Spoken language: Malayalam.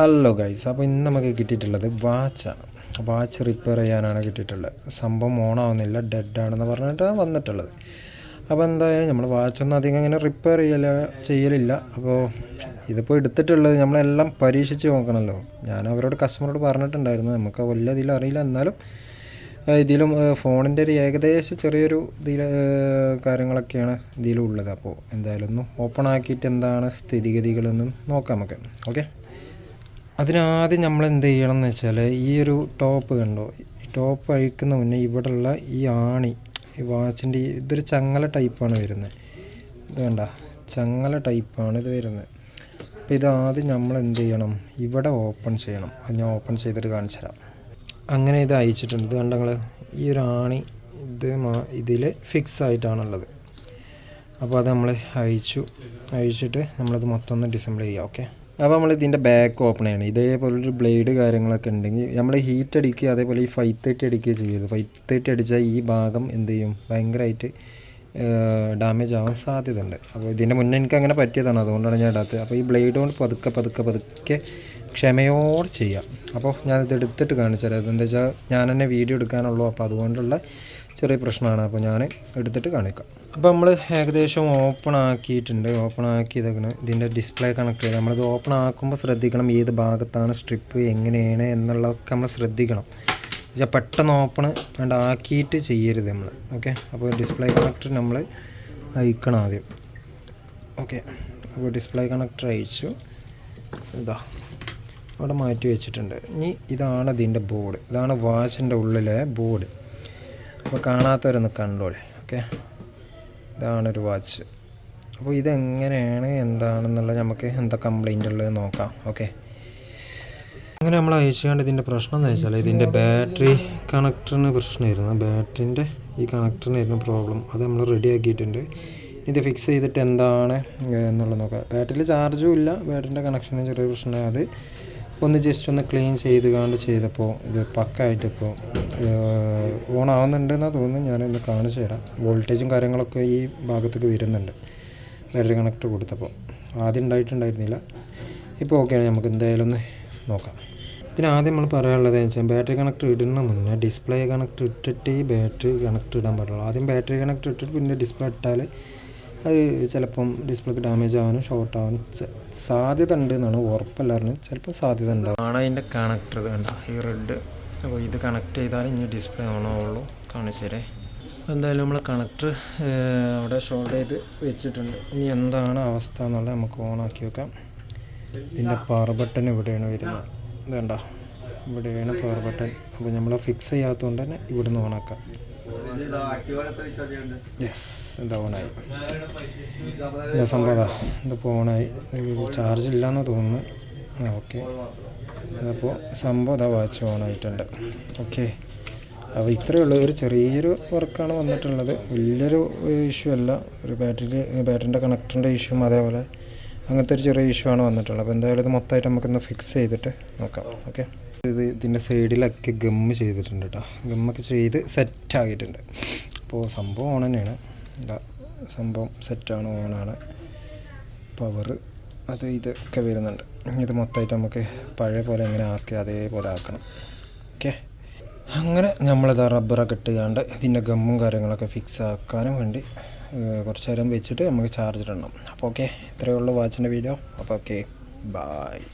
ഹലോ ഗൈസ് അപ്പോൾ ഇന്ന് നമുക്ക് കിട്ടിയിട്ടുള്ളത് വാച്ചാണ് വാച്ച് റിപ്പയർ ചെയ്യാനാണ് കിട്ടിയിട്ടുള്ളത്. സംഭവം ഓണാവുന്നില്ല. ഡെഡ് ആണെന്ന് പറഞ്ഞിട്ടാണ് വന്നിട്ടുള്ളത്. അപ്പോൾ എന്തായാലും നമ്മൾ വാച്ചൊന്നും അധികം ഇങ്ങനെ റിപ്പയർ ചെയ്യല ചെയ്യലില്ല. അപ്പോൾ ഇതിപ്പോൾ എടുത്തിട്ടുള്ളത് നമ്മളെല്ലാം പരീക്ഷിച്ച് നോക്കണമല്ലോ ഞാൻ അവരോട് കസ്റ്റമറോട് പറഞ്ഞിട്ടുണ്ടായിരുന്നു. നമുക്ക് വലിയ ഇതിൽ അറിയില്ല. എന്നാലും ഇതിലും ഫോണിന്റെ ഒരു ഏകദേശം ചെറിയൊരു ഇതിൽ കാര്യങ്ങളൊക്കെയാണ് ഇതിലുള്ളത്. അപ്പോൾ എന്തായാലും ഒന്ന് ഓപ്പൺ ആക്കിയിട്ട് എന്താണ് സ്ഥിതിഗതികളെന്നും നോക്കാം നമുക്ക്. ഓക്കെ അതിനാദ്യം നമ്മൾ എന്ത് ചെയ്യണം എന്ന് വെച്ചാൽ ഈ ഒരു ടോപ്പ് കണ്ടോ? ടോപ്പ് അഴിക്കുന്ന മുന്നേ ഇവിടെയുള്ള ഈ ആണി ഈ വാച്ചിന്റെ ഇതൊരു ചങ്ങല ടൈപ്പാണ് വരുന്നത്. ഇത് കണ്ട ചങ്ങല ടൈപ്പാണ് ഇത് വരുന്നത്. അപ്പോൾ ഇത് ആദ്യം നമ്മൾ എന്ത് ചെയ്യണം? ഇവിടെ ഓപ്പൺ ചെയ്യണം. അത് ഞാൻ ഓപ്പൺ ചെയ്തിട്ട് കാണിച്ചു തരാം. അങ്ങനെ ഇത് അയച്ചിട്ടുണ്ട് ഇത് കണ്ടങ്ങൾ ഈ ഒരു ആണി ഇത് ഇതിൽ ഫിക്സ് ആയിട്ടാണുള്ളത്. അപ്പോൾ അത് നമ്മൾ അയച്ചു അയച്ചിട്ട് നമ്മളത് മൊത്തം ഒന്ന് ഡിസംബിൾ ചെയ്യാം. ഓക്കെ അപ്പോൾ നമ്മൾ ഇതിന്റെ ബാക്ക് ഓപ്പൺ ചെയ്യണം. ഇതേപോലൊരു ബ്ലേഡ് കാര്യങ്ങളൊക്കെ ഉണ്ടെങ്കിൽ നമ്മൾ ഹീറ്റ് അടിക്കുക അതേപോലെ ഈ ഫൈവ് തേർട്ടി അടിക്കുക ചെയ്യരുത്. ഫൈവ് തേർട്ടി അടിച്ചാൽ ഈ ഭാഗം എന്ത് ചെയ്യും? ഭയങ്കരമായിട്ട് ഡാമേജ് ആവാൻ സാധ്യതയുണ്ട്. അപ്പോൾ ഇതിന്റെ മുന്നേ എനിക്ക് അങ്ങനെ പറ്റിയതാണ്. അതുകൊണ്ടാണ് ഞാൻ ഇടാത്തത്. അപ്പോൾ ഈ ബ്ലേഡ് കൊണ്ട് പതുക്കെ പതുക്കെ പതുക്കെ ക്ഷമയോടെ ചെയ്യാം. അപ്പോൾ ഞാനിത് എടുത്തിട്ട് കാണിച്ചു തരാം അതെന്താ വെച്ചാൽ ഞാൻ തന്നെ വീഡിയോ എടുക്കാനുള്ളൂ. അപ്പോൾ അതുകൊണ്ടുള്ള ചെറിയ പ്രശ്നമാണ്. അപ്പോൾ ഞാൻ എടുത്തിട്ട് കാണിക്കാം. അപ്പോൾ നമ്മൾ ഏകദേശം ഓപ്പൺ ആക്കിയിട്ടുണ്ട്. ഓപ്പൺ ആക്കി ഇതാക്കണം ഇതിന്റെ ഡിസ്പ്ലേ കണക്ട് ചെയ്ത് നമ്മളിത് ഓപ്പൺ ആക്കുമ്പോൾ ശ്രദ്ധിക്കണം ഏത് ഭാഗത്താണ് സ്ട്രിപ്പ് എങ്ങനെയാണ് എന്നുള്ളതൊക്കെ നമ്മൾ ശ്രദ്ധിക്കണം. വെച്ചാൽ പെട്ടെന്ന് ഓപ്പൺ വേണ്ട ആക്കിയിട്ട് ചെയ്യരുത് നമ്മൾ. ഓക്കെ അപ്പോൾ ഡിസ്പ്ലേ കണക്ടർ നമ്മൾ അയക്കണം ആദ്യം. ഓക്കെ അപ്പോൾ ഡിസ്പ്ലേ കണക്ടർ അയച്ചു. ഇതാ. അവിടെ മാറ്റി വെച്ചിട്ടുണ്ട്. ഇനി ഇതാണ് ഇതിന്റെ ബോർഡ് ഇതാണ് വാച്ചിന്റെ ഉള്ളിലെ ബോർഡ് അപ്പോൾ കാണാത്തവരൊന്ന് കണ്ടോളെ ഓക്കെ ഇതാണൊരു വാച്ച് അപ്പോൾ ഇതെങ്ങനെയാണ് എന്താണെന്നുള്ള നമുക്ക് എന്താ കംപ്ലൈന്റ് ഉള്ളത് നോക്കാം ഓക്കെ അങ്ങനെ നമ്മൾ അയച്ചുകൊണ്ട് ഇതിന്റെ പ്രശ്നം എന്ന് വെച്ചാൽ ഇതിന്റെ ബാറ്ററി കണക്ടറിന് പ്രശ്നമായിരുന്നു. ബാറ്ററിന്റെ ഈ കണക്ടറിനായിരുന്നു പ്രോബ്ലം അത് നമ്മൾ റെഡി ആക്കിയിട്ടുണ്ട്. ഇത് ഫിക്സ് ചെയ്തിട്ട് എന്താണ് എന്നുള്ളത് നോക്കാം. ബാറ്ററിയിൽ ചാർജും ഇല്ല. ബാറ്ററിന്റെ കണക്ഷന് ചെറിയ പ്രശ്നമായി അത് ഒന്ന് ജസ്റ്റ് ഒന്ന് ക്ലീൻ ചെയ്ത് കാണ്ട് ചെയ്തപ്പോൾ ഇത് പക്കായിട്ട് ഇപ്പോൾ ഓൺ ആവുന്നുണ്ടെന്നാണ് തോന്നുന്നു. ഞാനൊന്ന് കാണിച്ചു തരാം. വോൾട്ടേജും കാര്യങ്ങളൊക്കെ ഈ ഭാഗത്തേക്ക് വരുന്നുണ്ട്. ബാറ്ററി കണക്ടർ കൊടുത്തപ്പോൾ ആദ്യം ഉണ്ടായിട്ടുണ്ടായിരുന്നില്ല. ഇപ്പോൾ ഓക്കെയാണ് നമുക്ക് എന്തായാലും ഒന്ന് നോക്കാം. ഇതിന് ആദ്യം നമ്മൾ പറയാനുള്ളത് വെച്ചാൽ ബാറ്ററി കണക്ടർ ഇടുന്ന മുന്നേ ഡിസ്പ്ലേ കണക്ടർ ഇട്ടിട്ട് ഈ ബാറ്ററി കണക്ടർ ഇടാൻ പാടുള്ളൂ. ആദ്യം ബാറ്ററി കണക്ടർ ഇട്ടിട്ട് പിന്നെ ഡിസ്പ്ലേ ഇട്ടാൽ അത് ചിലപ്പം ഡിസ്പ്ലേക്ക് ഡാമേജ് ആവാനും ഷോർട്ട് ആവാനും സാധ്യത ഉണ്ട് എന്നാണ് ഉറപ്പല്ലാറിന് ചിലപ്പോൾ സാധ്യത ഉണ്ടാവും. ആണ് അതിന്റെ കണക്ടർ കണ്ട? ഈ റെഡ് അപ്പോൾ ഇത് കണക്ട് ചെയ്താൽ ഇനി ഡിസ്പ്ലേ ഓൺ ആവുള്ളൂ. കാണിച്ചു തരേ എന്തായാലും നമ്മൾ കണക്ടർ അവിടെ ഷോൾഡർ ചെയ്ത് വെച്ചിട്ടുണ്ട്. ഇനി എന്താണ് അവസ്ഥ എന്നുള്ളത് നമുക്ക് ഓൺ ആക്കി വെക്കാം. ഇതിന്റെ പവർ ബട്ടൺ ഇവിടെയാണ് വരുന്നത്. ഇതേണ്ട ഇവിടെയാണ് പവർ ബട്ടൺ അപ്പോൾ നമ്മൾ ഫിക്സ് ചെയ്യാത്തതുകൊണ്ട് തന്നെ ഇവിടുന്ന് ഓണാക്കാം എന്താ ഓണായി? സംഭവം? അതാ ഇതിപ്പോൾ ഓണായി? ചാർജ് ഇല്ലയെന്ന് തോന്നുന്നു. ഓക്കെ അപ്പോൾ സംഭവം അതാ വാച്ച് ഓണായിട്ടുണ്ട്. ഓക്കെ അപ്പോൾ ഇത്രയേ ഉള്ളൂ. ഒരു ചെറിയൊരു വർക്കാണ് വന്നിട്ടുള്ളത്. വലിയൊരു ഇഷ്യൂ അല്ല. ഒരു ബാറ്ററി ബാറ്ററിന്റെ കണക്ടറിന്റെ ഇഷ്യൂവും അതേപോലെ അങ്ങനത്തെ ഒരു ചെറിയ ഇഷ്യൂ ആണ് വന്നിട്ടുള്ളത്. അപ്പോൾ എന്തായാലും ഇത് മൊത്തമായിട്ട് നമുക്കൊന്ന് ഫിക്സ് ചെയ്തിട്ട് നോക്കാം. ഓക്കെ ഇത് ഇതിന്റെ സൈഡിലൊക്കെ ഗമ്മ് ചെയ്തിട്ടുണ്ട് കേട്ടോ. ഗമ്മൊക്കെ ചെയ്ത് സെറ്റ് ആക്കിയിട്ടുണ്ട്. അപ്പോൾ സംഭവം ഓൺ തന്നെയാണ്. എന്താ സംഭവം സെറ്റാണ് ഓണാണ് പവർ അത് ഇതൊക്കെ വരുന്നുണ്ട്. ഇത് മൊത്തമായിട്ട് നമുക്ക് പഴയ പോലെ എങ്ങനെ ആക്കി അതേപോലെ ആക്കണം. ഓക്കെ അങ്ങനെ നമ്മളിത് റബ്ബറൊക്കെ ഇട്ടുകൊണ്ട് ഇതിന്റെ ഗമ്മും കാര്യങ്ങളൊക്കെ ഫിക്സ് ആക്കാനും വേണ്ടി കുറച്ച് നേരം വെച്ചിട്ട് നമുക്ക് ചാർജ് ഇടണം. അപ്പോൾ ഓക്കെ ഇത്രയേ ഉള്ളൂ വാച്ചിന്റെ വീഡിയോ അപ്പോൾ ഓക്കെ ബായ്